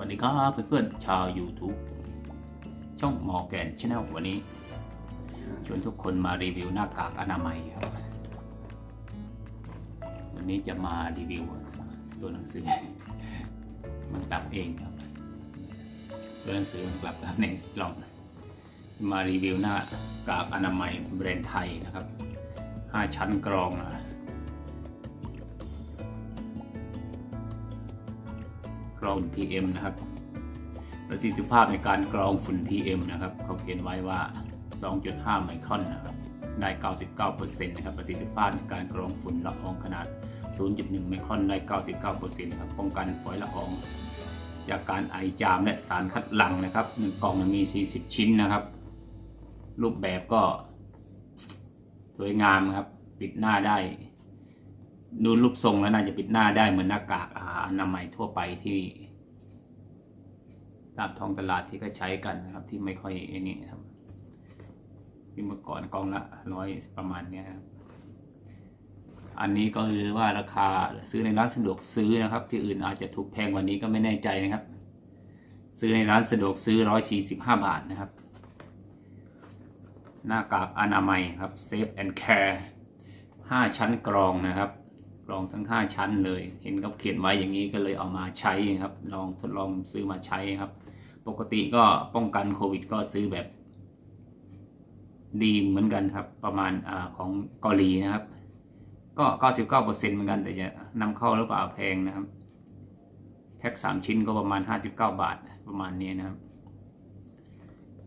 วัสดีครับเพื่อนๆชาว YouTube ช่องหมอแกนชาแนลวันนี้ชวนทุกคนมารีวิวหน้ากากอนามัยครับวันนี้จะมารีวิวตัวหนังสือ มันกลับเองครับ ตัวหนังสือมันกลับครับในกล่องมารีวิวหน้ากากอนามัยแบรนด์ไทยนะครับ 5 ชั้นกรองนะ รอง PM นะครับ ประสิทธิภาพในการกรองฝุ่น PM นะครับเขาเขียนไว้ว่า 2.5 ไมครอนนะครับได้ 99%นะครับประสิทธิภาพในการกรองฝุ่นละอองขนาด 0.1 ไมครอนได้ 99%นะครับป้องกันฝอยละออง จากการไอจามและสารคัดหลั่งนะครับหนึ่งกล่องมันมี40 ชิ้นนะครับ รูปแบบก็สวยงามครับ ปิดหน้าได้ ดูรูปทรงแล้วน่าจะปิดหน้าได้เหมือนหน้ากากอาอนามัยทั่วไปที่ตามท้องตลาดที่ก็ใช้กันนะครับ ที่ไม่ค่อยอ้นี่ครับที่เมื่อก่อนกองละร้อยประมาณเนี้ยครับอันนี้ก็คือว่าราคาซื้อในร้านสะดวกซื้อนะครับ ที่อื่นอาจจะถูกแพงกว่านี้ก็ไม่แน่ใจนะครับ ซื้อในร้านสะดวกซื้อร้อยสี่สิบห้าบาทนะครับ หน้ากากอนามัยครับ Safe and Care ห้าชั้นกรองนะครับ กรองทั้ง 5 ชั้นเลย เห็นเขาเขียนไว้อย่างนี้ก็เลยเอามาใช้ครับ ลองทดลองซื้อมาใช้ครับ ปกติก็ป้องกันโควิด ก็ซื้อแบบ ดีเหมือนกันครับ ประมาณอาของเกาหลีนะครับ ก็ 99%เหมือนกันแต่จะนำเข้าหรือเปล่าแพงนะครับ แพ็ค3 ชิ้นก็ประมาณ 59 บาทประมาณนี้นะครับ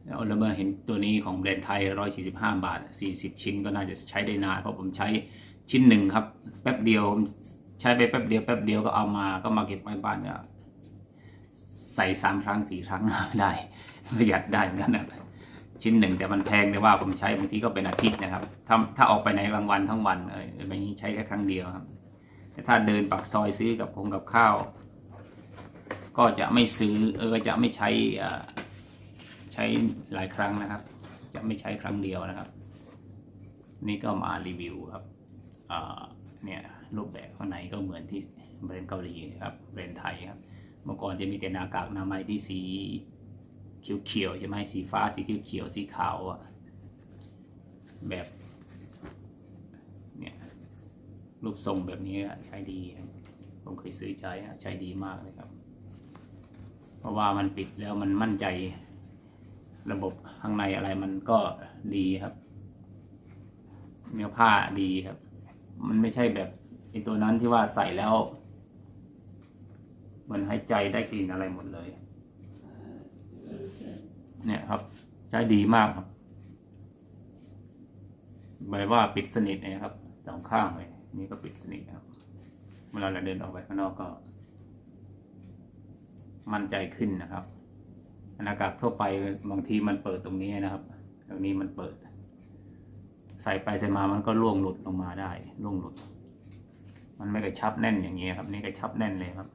แล้วเรามาเห็นตัวนี้ของแบรนด์ไทย 145 บาท 40 ชิ้นก็น่าจะใช้ได้นาน เพราะผมใช้ ชิ้นหนึ่งครับ แป๊บเดียวใช้ไปแป๊บเดียวแป๊บเดียวก็เอามาก็มาเก็บไว้บ้านก็ใส่สามครั้งสี่ครั้งได้ประหยัดได้เหมือนกันนะครับชิ้นหนึ่งแต่มันแพงแต่ว่าผมใช้บางทีก็เป็นอาทิตย์นะครับ ถ้าถ้าออกไปไหนบางวันทั้งวันเออแบบนี้ใช้แค่ครั้งเดียวครับ แต่ถ้าเดินปักซอยซื้อกับคงกับข้าว ก็จะไม่ซื้อเออก็จะไม่ใช้อ่าใช้หลายครั้งนะครับ จะไม่ใช้ครั้งเดียวนะครับ นี่ก็มารีวิวครับ เนี่ยรูปแบบข้างในก็เหมือนที่แบรนด์เกาหลีนะครับแบรนด์ไทยครับเมื่อก่อนจะมีแต่หน้ากากอนามัยที่สีเขียวๆใช่ไหมสีฟ้าสีเขียวๆสีขาวอะแบบเนี่ยรูปทรงแบบนี้อะใช้ดี ผมเคยซื้อใช้อะใช้ดีมากเลยครับ เพราะว่ามันปิดแล้วมันมั่นใจระบบข้างในอะไรมันก็ดีครับ เนื้อผ้าดีครับ มันไม่ใช่แบบไอตัวนั้นที่ว่าใส่แล้ว มันหายใจได้กลิ่นอะไรหมดเลย เนี่ยครับ ใช้ดีมากครับหมายว่าปิดสนิทนะครับสองข้างเลยนี่ก็ปิดสนิทครับเวลาเราเดินออกไปข้างนอกก็ มั่นใจขึ้นนะครับหน้ากากทั่วไปบางทีมันเปิดตรงนี้นะครับ ตรงนี้มันเปิด ใส่ไปใส่มามันก็ล่วงหลุดลงมาได้ล่วงหลุด มันไม่กระชับแน่นอย่างนี้ครับ นี่กระชับแน่นเลยครับ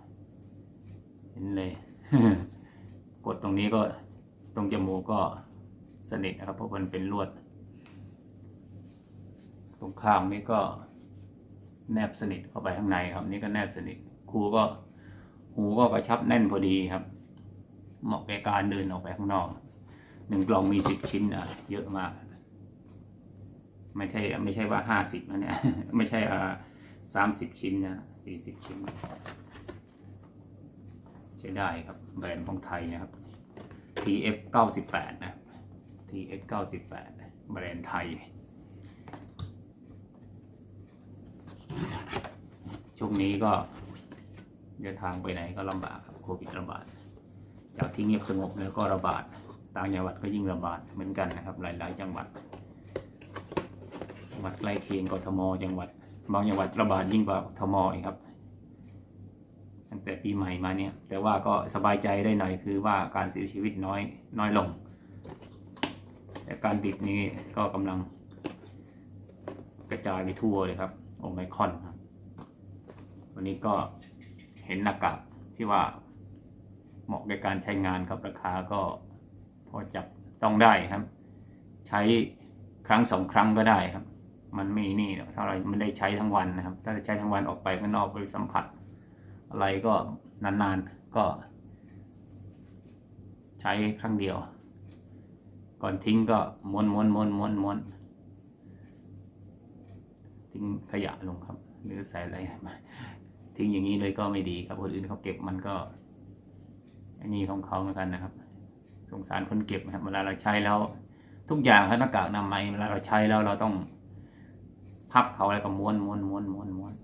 เห็นเลย กดตรงนี้ก็ตรงจมูกก็สนิทนะครับ เพราะมันเป็นลวด ตรงข้างนี่ก็แนบสนิทเข้าไปข้างในครับ นี่ก็แนบสนิทครูก็ หูก็กระชับแน่นพอดีครับ เหมาะแก่การเดินออกไปข้างนอกหนึ่งกล่องมีสิบชิ้นอะ เยอะมาก ไม่ใช่ไม่ใช่ว่าห้าสิบนะเนี่ยไม่ใช่อ่าสามสิบชิ้นนะสี่สิบชิ้นใช้ได้ครับแบรนด์ของไทยนะครับ TF 98นะ TF 98แบรนด์ไทย ช่วงนี้ก็เดินทางไปไหนก็ลำบากครับโควิดระบาด จากที่เงียบสงบแล้วก็ระบาด ต่างจังหวัดก็ยิ่งระบาดเหมือนกันนะครับ หลาย ๆ จังหวัด วัดใกล้เคียงกทม จังหวัดบางจังหวัดระบาดยิ่งกว่ากทมอีกครับ ตั้งแต่ปีใหม่มาเนี่ย แต่ว่าก็สบายใจได้หน่อยคือว่าการเสียชีวิตน้อยน้อยลง แต่การติดนี้ก็กำลังกระจายไปทั่วเลยครับโอไมคอนครับ วันนี้ก็เห็นหน้ากากที่ว่าเหมาะในการใช้งานครับราคาก็พอจับต้องได้ครับ ใช้ครั้งสองครั้งก็ได้ครับ มันไม่นี่หรอกถ้าเราไม่ได้ใช้ทั้งวันนะครับ ถ้าจะใช้ทั้งวันออกไปข้างนอกไปสัมผัส อะไรก็นานๆก็ ใช้ครั้งเดียว ก่อนทิ้งก็ม้วนม้วนม้วนม้วนม้วนทิ้งขยะลงครับ หรือใส่อะไรมาทิ้งอย่างนี้เลยก็ไม่ดีครับคนอื่นเขาเก็บมันก็อันนี้ของเขาเหมือนกันนะครับ สงสารคนเก็บนะครับเวลาเราใช้แล้ว ทุกอย่างครับหน้ากากอนามัยเวลาเราใช้แล้วเราต้อง พับเขาแล้วก็ม้วนม้วนม้วนม้วนม้วน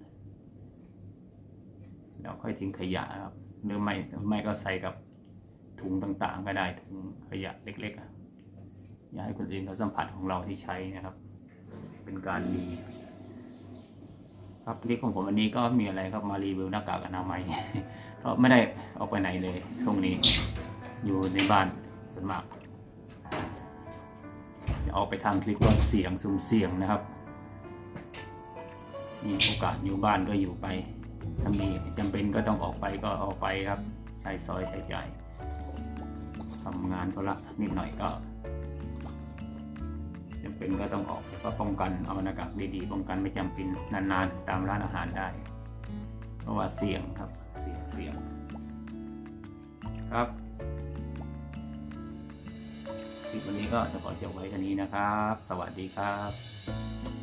แล้วค่อยทิ้งขยะครับ หรือไม่ไม่ก็ใส่กับถุงต่างๆ ก็ได้ถุงขยะเล็กๆออย่าให้คนอื่นเขาสัมผัสของเราที่ใช้นะครับ เป็นการดี ครับที่ของผมวันนี้ก็มีอะไรครับมารีวิวหน้ากากอนามัยเพราะไม่ได้ออกไปไหนเลยช่วงนี้ อยู่ในบ้านส่วนมากจะออกไปทำคลิปก็เสียงสุ่มเสี่ยงนะครับ มีโอกาสอยู่บ้านก็อยู่ไปถ้ามีจำเป็นก็ต้องออกไปก็ออกไปครับ ใช้ซอยใช้จ่ายทำงานธุระนิดหน่อยก็จำเป็นก็ต้องออกแล้วก็ป้องกันเอาหน้ากากดีๆป้องกันไม่จำเป็นนานๆ ตามร้านอาหารได้ เพราะว่าเสี่ยงครับเสี่ยงเสี่ยงครับคลิปวันนี้ก็จะขอจบไว้แค่นี้นะครับ สวัสดีครับ